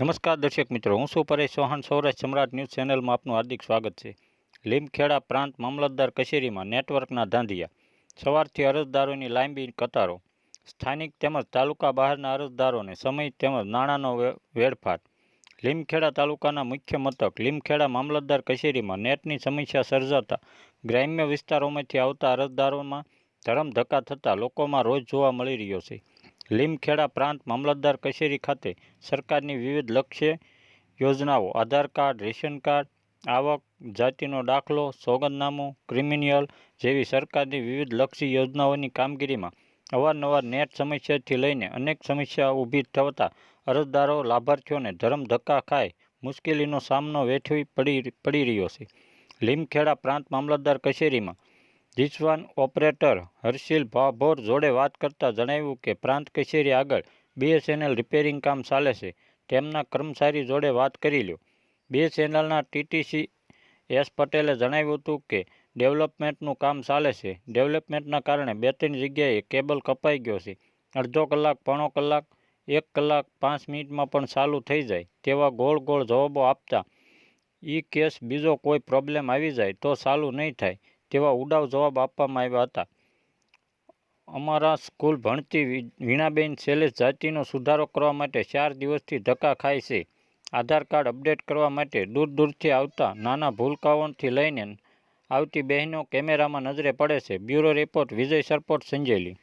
નમસ્કાર દર્શક મિત્રો, હું છું પરેશ ચૌહાણ. સૌરાષ્ટ્ર સમ્રાટ ન્યૂઝ ચેનલમાં આપનું હાર્દિક સ્વાગત છે. લીમખેડા પ્રાંત મામલતદાર કચેરીમાં નેટવર્કના ધાંધિયા. સવારથી અરજદારોની લાંબી કતારો. સ્થાનિક તેમજ તાલુકા બહારના અરજદારોને સમય તેમજ નાણાંનો વેડફાટ. લીમખેડા તાલુકાના મુખ્ય મથક, લીમખેડા મામલતદાર કચેરીમાં નેટની સમસ્યા સર્જાતા ગ્રામ્ય વિસ્તારોમાંથી આવતા અરજદારોમાં ધરમધક્કા થતાં લોકોમાં રોજ જોવા મળી રહ્યો છે. લીમખેડા પ્રાંત મામલતદાર કચેરી ખાતે સરકારની વિવિધ લક્ષ્ય યોજનાઓ, આધાર કાર્ડ, રેશન કાર્ડ, આવક, જાતિનો દાખલો, સોગંદનામું ક્રિમિનિયલ જેવી સરકારની વિવિધ લક્ષી યોજનાઓની કામગીરીમાં અવારનવાર નેટ સમસ્યાથી લઈને અનેક સમસ્યાઓ ઊભી થતા અરજદારો, લાભાર્થીઓને ધરમધક્કા ખાઈ મુશ્કેલીનો સામનો વેઠવી પડી પડી રહ્યો છે. લીમખેડા પ્રાંત મામલતદાર કચેરીમાં જીસવાન ઓપરેટર હર્ષિલ ભાભોર જોડે વાત કરતાં જણાવ્યું કે પ્રાંત કચેરી આગળ બીએસએનએલ રિપેરિંગ કામ ચાલે છે. તેમના કર્મચારી જોડે વાત કરી લ્યો. બીએસએનએલના ટીટીસી એસ પટેલે જણાવ્યું હતું કે ડેવલપમેન્ટનું કામ ચાલે છે. ડેવલપમેન્ટના કારણે બે ત્રણ જગ્યાએ કેબલ કપાઈ ગયો છે. અડધો કલાક, પોણો કલાક, એક કલાક, પાંચ મિનિટમાં પણ ચાલુ થઈ જાય તેવા ગોળ ગોળ જવાબો આપતા ઈ કેસ બીજો કોઈ પ્રોબ્લેમ આવી જાય તો ચાલુ નહીં થાય. તેવા ઉડાવ જવાબ આપવામાં આવ્યા હતા. અમારા સ્કૂલ ભણતી વીણાબેન શૈલેષ જાતિનો સુધારો કરવા માટે ચાર દિવસથી ધક્કા ખાય છે. આધાર કાર્ડ અપડેટ કરવા માટે દૂર દૂરથી આવતા નાના ભૂલકાઓથી લઈને આવતી બહેનો કેમેરામાં નજરે પડે છે. Bureau report Vijay Sarpot Sanjeli.